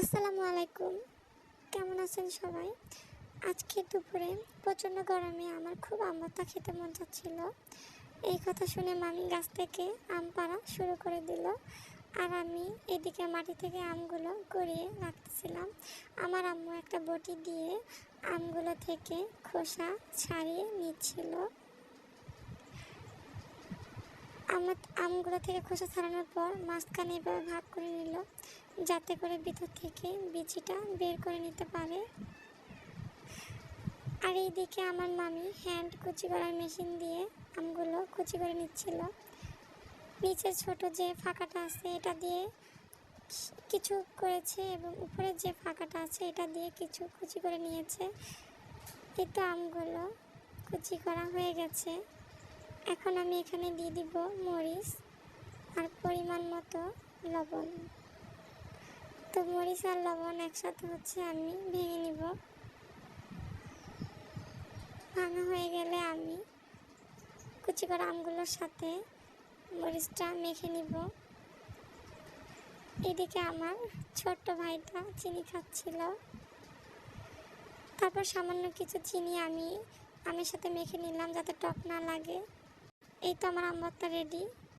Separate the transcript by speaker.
Speaker 1: আসসালামু আলাইকুম। কেমন আছেন সবাই? আজকে দুপুরে প্রচণ্ড গরমে আমার খুব আম খেতে মন চাচ্ছিল এই কথা শুনে মামি গাছ থেকে আম পাড়া শুরু করে দিল। আর আমি এদিকে মাটি থেকে আমগুলো গড়িয়ে রাখতেছিলাম। আমার আম্মু একটা বটি দিয়ে আমগুলো থেকে খোসা ছাড়িয়ে নিচ্ছিল। আমার আমগুলো থেকে খোসা ছাড়ানোর পর মাঝখানে এভাবে ভাগ করে নিল, যাতে করে ভিতর থেকে বিচিটা বের করে নিতে পারে। আর এইদিকে আমার মামি হ্যান্ড কুচি করার মেশিন দিয়ে আমগুলো কুচি করে নিচ্ছিল। নিচের ছোট যে ফাঁকাটা আছে, এটা দিয়ে কিছু করেছে এবং উপরের যে ফাঁকাটা আছে, এটা দিয়ে কিছু কুচি করে নিয়েছে। এই আমগুলো কুচি করা হয়ে গেছে। এখন আমি এখানে দিয়ে দিব মরিচ আর পরিমাণ মতো লবণ। তো মরিচ আর লবণ একসাথে হচ্ছে আমি ভেঙে নিব। ভাঙা হয়ে গেলে আমি কুচি করা আমগুলোর সাথে মরিচটা মেখে নিব। এদিকে আমার ছোট্ট ভাইটা চিনি খাচ্ছিল। তারপর সামান্য কিছু চিনি আমি আমের সাথে মেখে নিলাম যাতে টক না লাগে। এই তো আমার আম ভর্তা রেডি